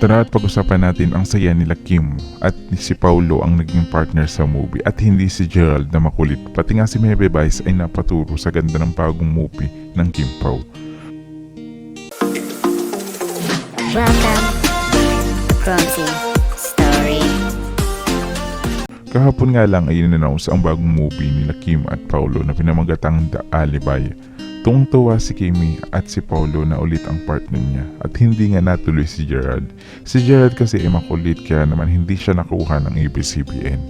Tara at pag-usapan natin ang saya nila Kim at si Paulo ang naging partner sa movie at hindi si Gerald na makulit. Pati nga si Mebe Vice ay napaturo sa ganda ng bagong movie ng Kim Pao. Kahapon nga lang ay in-announce ang bagong movie nila Kim at Paulo na pinamagatang The Alibi. Tuwang-tuwa si Kimi at si Paulo na ulit ang partner niya at hindi nga natuloy si Gerald. Si Gerald kasi ay makulit kaya naman hindi siya nakuha ng ABS-CBN.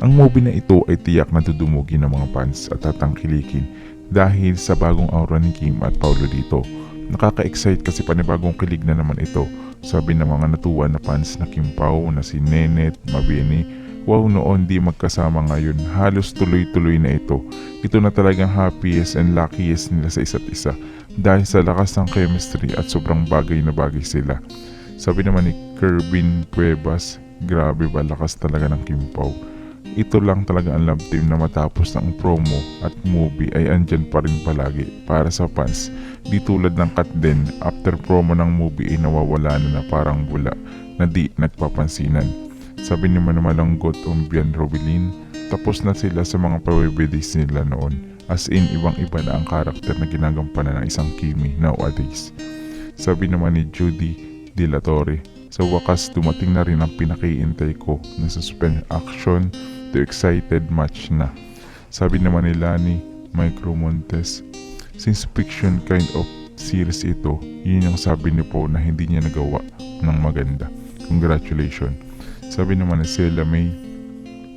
Ang movie na ito ay tiyak na dudumugin ng mga fans at tatangkilikin dahil sa bagong aura ni Kim at Paulo dito. Nakaka-excite kasi panibagong kilig na naman ito. Sabi ng mga natuwa na fans na Kim Pao na si Nenet, Mabini, Wow noon di magkasama ngayon, halos tuloy-tuloy na ito. Ito na talagang happiest and luckiest nila sa isa't isa dahil sa lakas ng chemistry at sobrang bagay na bagay sila. Sabi naman ni Kervin Cuevas, grabe ba lakas talaga ng Kim. Ito lang talaga ang love team na matapos ng promo at movie ay andyan pa rin palagi para sa fans. Di tulad ng cut din, after promo ng movie ay nawawala na na parang bula na di nagpapansinan. Sabi ni Manamalanggot Umbian Robilin, tapos na sila sa mga pawibidis nila noon. As in, ibang-iba na ang karakter na ginagampanan ng isang Kimi nowadays. Sabi naman ni Judy De La Torre, sa wakas dumating na rin ang pinakiintay ko na suspense action to excited match na. Sabi naman ni Lani Micro Montes, since fiction kind of series ito, yun yung sabi ni Po na hindi niya nagawa ng maganda. Congratulations. Sabi naman ni Celia May,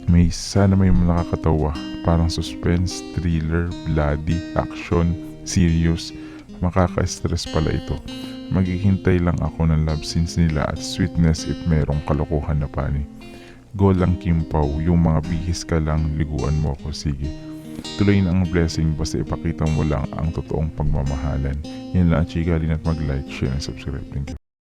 may sana may nakakatawa, parang suspense, thriller, bloody, action, serious. Makaka-stress pala ito. Maghihintay lang ako ng love scenes nila at sweetness if merong kalokohan na pani. Go lang Kim Pao, yung mga bihis ka lang, liguan mo ako, sige. Tuloy na ang blessing basta ipakita mo lang ang totoong pagmamahalan. Yan lang ang chika din at mag-like, share, and subscribe. Thank you.